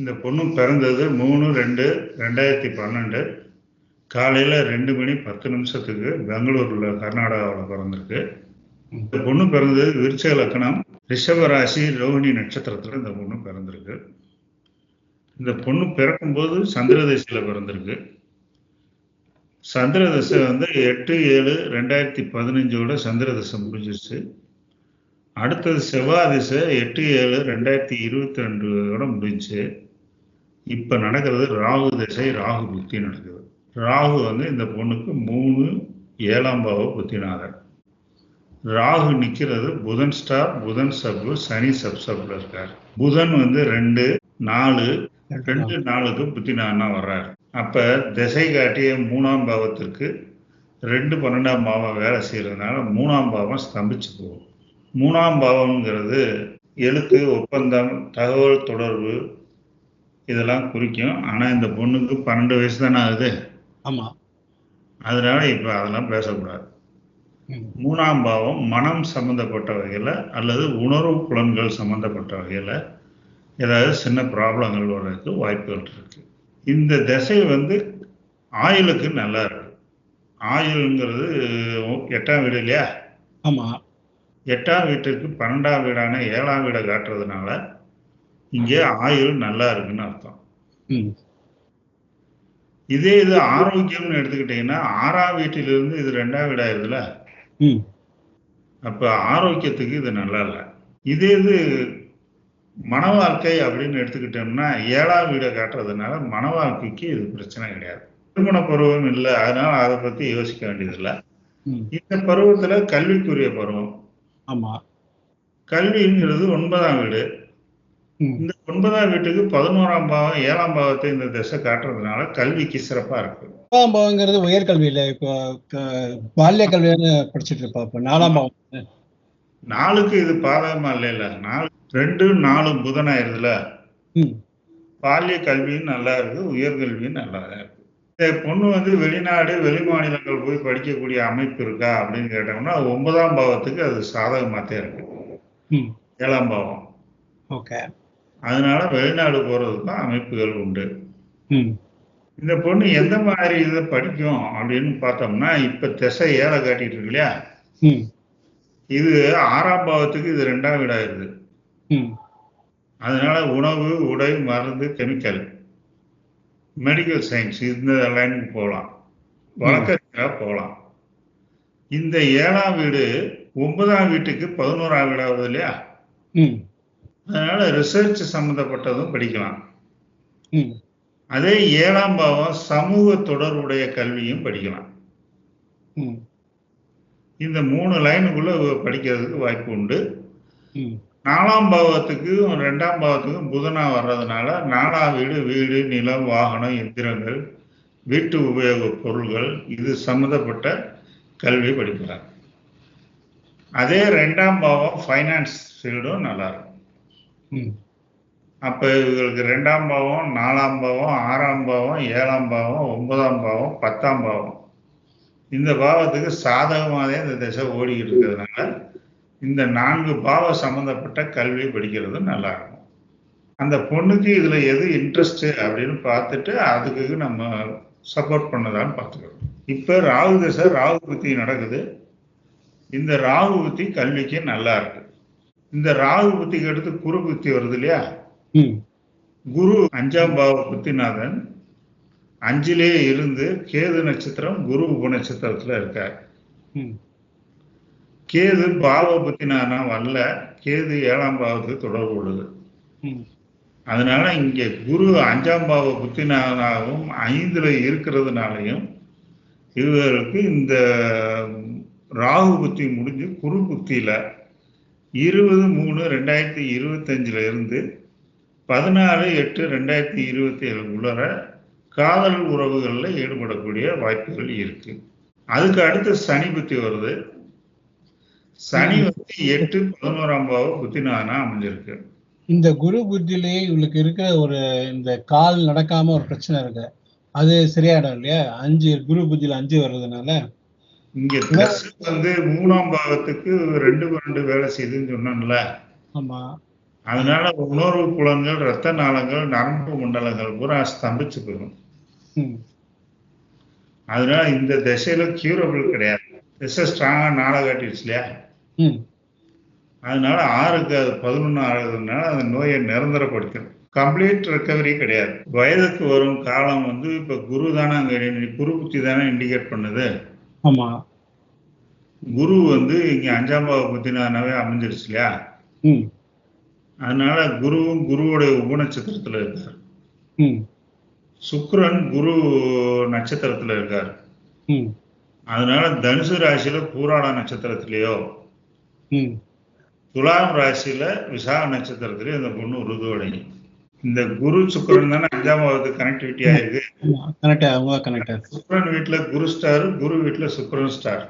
இந்த பொண்ணு பிறந்தது மூணு ரெண்டு ரெண்டாயிரத்தி பன்னெண்டு. காலையில் ரெண்டு மணி பத்து நிமிஷத்துக்கு பெங்களூரில் கர்நாடகாவில் பிறந்திருக்கு. இந்த பொண்ணு பிறந்தது விருச்சக லக்கணம் ரிஷபராசி ரோஹிணி நட்சத்திரத்தில் இந்த பொண்ணு பிறந்திருக்கு. இந்த பொண்ணு பிறக்கும்போது சந்திரதேசியில் பிறந்திருக்கு. சந்திரதசை வந்து எட்டு ஏழு ரெண்டாயிரத்தி பதினஞ்சோட சந்திரதசை முடிஞ்சிருச்சு. அடுத்தது செவ்வாய் திசை எட்டு ஏழு ரெண்டாயிரத்தி இருபத்தி ரெண்டோட முடிஞ்சு இப்போ நடக்கிறது ராகு திசை ராகு புத்தி நடக்குது. ராகு வந்து இந்த பொண்ணுக்கு மூணு ஏழாம் பாவ புத்திநாதர் ராகு நிற்கிறது புதன் ஸ்டார் புதன் சப்பு சனி சப் சப்ல இருக்கார். புதன் வந்து ரெண்டு நாலு ரெண்டு நாளுக்கு புத்திநாதனா வர்றாரு. அப்ப திசை காட்டிய மூணாம் பாவத்திற்கு ரெண்டு பன்னெண்டாம் பாவம் வேலை செய்யறதுனால மூணாம் பாவம் ஸ்தம்பிச்சு போகும். மூணாம் பாவம்ங்கிறது எழுத்து ஒப்பந்தம் தகவல் தொடர்பு இதெல்லாம் குறிக்கும். ஆனா இந்த பொண்ணுக்கு பன்னெண்டு வயசு தானே ஆகுது. ஆமா. அதனால இப்ப அதெல்லாம் பேசக்கூடாது. மூணாம் பாவம் மனம் சம்பந்தப்பட்ட வகையில அல்லது உணர்வு புலன்கள் சம்பந்தப்பட்ட வகையில ஏதாவது சின்ன ப்ராப்ளங்கள் வர்றதுக்கு வாய்ப்புகள் இருக்கு. இந்த திசை வந்து ஆயுளுக்கு நல்லா இருக்கு. ஆயுள்ங்கிறது எட்டாம் வீடு இல்லையா? ஆமா. எட்டாம் வீட்டுக்கு பன்னெண்டாம் வீடான ஏழாம் வீடை காட்டுறதுனால இங்கே ஆயுள் நல்லா இருக்குன்னு அர்த்தம். இதே இது ஆரோக்கியம்னு எடுத்துக்கிட்டீங்கன்னா ஆறாம் வீட்டிலிருந்து இது ரெண்டாம் வீடாயிருதுல? ம். அப்ப ஆரோக்கியத்துக்கு இது நல்லா இல்லை. இதே இது மன வாழ்க்கை அப்படின்னு எடுத்துக்கிட்டோம்னா ஏழாம் வீடை காட்டுறதுனால மன வாழ்க்கைக்கு இது பிரச்சனை கிடையாது. திருமண பருவம் இல்லை அதனால அதை பத்தி யோசிக்க வேண்டியதில்லை. இந்த பருவத்துல கல்விக்குரிய பருவம். ஆமா. கல்விங்கிறது ஒன்பதாம் வீடு. இந்த ஒன்பதாம் வீட்டுக்கு பதினோராம் பாவம் ஏழாம் பாவத்தை இந்த திசை காட்டுறதுனால கல்விக்கு சிறப்பா இருக்கு. ஒன்பதாம் பாவங்கிறது உயர்கல்வியில இப்போ பால்ய கல்வியான படிச்சுட்டு இருப்பா இப்போ நாலாம் பாவம் நாளுக்கு இது பாதகமா இல்லைல்ல. நாலு ரெண்டு நாலு புதனாயிருதுல ம். பால்ய கல்வியும் நல்லா இருக்கு உயர்கல்வியும் நல்லா இருக்கு. பொண்ணு வந்து வெளிநாடு வெளி மாநிலங்கள் போய் படிக்கக்கூடிய அமைப்பு இருக்கா அப்படின்னு கேட்டோம்னா ஒன்பதாம் பாவத்துக்கு அது சாதகமாத்தே இருக்கு. ம். ஏழாம் பாவம் ஓகே. அதனால வெளிநாடு போறதுக்கும் அமைப்புகள் உண்டு. இந்த பொண்ணு எந்த மாதிரி இதை படிக்கும் அப்படின்னு பார்த்தோம்னா இப்ப திசை ஏழை காட்டிட்டு இருக்கு இல்லையா? இது ஆறாம் பாவத்துக்கு இது ரெண்டாம் வீடாயிருது. ம். அதனால உணவு உடை மருந்து கெமிக்கல் மெடிக்கல் சயின்ஸ் இந்த லைனுக்கு போகலாம். வழக்கறிஞராக போகலாம். இந்த ஏழாம் வீடு ஒன்பதாம் வீட்டுக்கு பதினோராம் வீடு ஆகுது இல்லையா அதனால ரிசர்ச் சம்மந்தப்பட்டதும் படிக்கலாம். ம். அதே ஏழாம் பாவம் சமூக தொடர்புடைய கல்வியும் படிக்கலாம். ம். இந்த மூணு லைனுக்குள்ள படிக்கிறதுக்கு வாய்ப்பு உண்டு. நாலாம் பாவத்துக்கும் ரெண்டாம் பாவத்துக்கும் புதனா வர்றதுனால நாலாம் வீடு வீடு நிலம் வாகனம் எந்திரங்கள் வீட்டு உபயோக பொருள்கள் இது சம்மந்தப்பட்ட கல்வி படிக்கிறார் அதே ரெண்டாம் பாவம் ஃபைனான்ஸ் ஃபீல்டும் நல்லா இருக்கும். அப்போ இவர்களுக்கு ரெண்டாம் பாவம் நாலாம் பாவம் ஆறாம் பாவம் ஏழாம் பாவம் ஒன்பதாம் பாவம் பத்தாம் பாவம். இந்த பாவத்துக்கு சாதகமாகவே இந்த திசை ஓடிக்கிட்டு இருக்கிறதுனால இந்த நான்கு பாவ சம்பந்தப்பட்ட கல்வி படிக்கிறது நல்லா இருக்கும் அந்த பொண்ணுக்கு இதுல எது இன்ட்ரெஸ்ட் அப்படின்னு பார்த்துட்டு அதுக்கு நம்ம சப்போர்ட் பண்ணதான்னு பார்த்துக்கிறோம் இப்போ ராகு திசை ராகு புத்தி நடக்குது. இந்த ராகு புத்தி கல்விக்கு நல்லா இருக்கு. இந்த ராகு புத்திக்கு அடுத்து குரு புத்தி வருது இல்லையா? குரு அஞ்சாம் பாவ புத்திநாதன் அஞ்சிலே இருந்து கேது நட்சத்திரம் குரு உப நட்சத்திரத்துல இருக்கார் கேது பாவ புத்தினானா வரல கேது ஏழாம் பாவத்துக்கு தொடர்பு உள்ளது. அதனால இங்க குரு அஞ்சாம் பாவ புத்தினானாகவும் ஐந்துல இருக்கிறதுனாலையும் இவர்களுக்கு இந்த ராகு புத்தி முடிஞ்சு குரு புத்தியில இருபது மூணு ரெண்டாயிரத்தி இருபத்தஞ்சுல இருந்து பதினாலு எட்டு ரெண்டாயிரத்தி இருபத்தி ஏழுக்குள்ளர காதல் உறவுகளில் ஈடுபடக்கூடிய வாய்ப்புகள் இருக்கு. அதுக்கு அடுத்து சனி புத்தி வருது. சனி வந்து எட்டு பதினோராம் பாவ புத்தினானா அமைஞ்சிருக்கு. இந்த குரு புத்தியிலே இவளுக்கு இருக்கிற ஒரு இந்த கால் நடக்காம ஒரு பிரச்சனை இருக்கு. அது சரியாயிடும் இல்லையா? அஞ்சு குரு புத்தியில அஞ்சு வர்றதுனால இங்க தசை வந்து மூணாம் பாவத்துக்கு ரெண்டு பன்னெண்டு வேலை செய்யுதுன்னு சொன்னோம்ல ஆமா. அதனால உணர்வு புலன்கள் ரத்த நாளங்கள் நரம்பு மண்டலங்கள் பூரா ஸ்தம்பிச்சு போயிடும். அதனால இந்த திசையில கியூரபிள் கிடையாது. திசை ஸ்ட்ராங்கா நாளை காட்டிடுச்சு இல்லையா? அதனால ஆறுக்கு அது பதினொன்று ஆகுதுனால அந்த நோயை நிரந்தரப்படுத்தும் கம்ப்ளீட் ரெக்கவரி கிடையாது. வயதுக்கு வரும் காலம் வந்து இப்ப குரு தானே அங்க குரு புத்தி தானே இண்டிகேட் பண்ணுது. ஆமா. குரு வந்து இங்க அஞ்சாம் பாவ புத்தினாவே அமைஞ்சிருச்சு இல்லையா? அதனால குருவும் குருவுடைய உப நட்சத்திரத்துல இருக்கார். ம். சுக்கிரன் குரு நட்சத்திரத்துல இருக்கார். அதனால தனுசு ராசியில பூராட நட்சத்திரத்திலேயோ துலாம் ராசியில விசாக நட்சத்திரத்திலேயோ இந்த பொண்ணு ருதுவடையும் இந்த குரு சுக்கிரன் தானே அஞ்சாம் பாவத்துக்கு கனெக்டிவிட்டி ஆயிருக்கு. கனெக்ட் அவங்க கனெக்ட் ஆகுது சுக்கிரன் வீட்டுல குரு ஸ்டார் குரு வீட்டுல சுக்கிரன் ஸ்டார்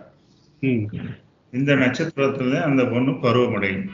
இந்த நட்சத்திரத்துல அந்த பொண்ணு பருவமடையும்.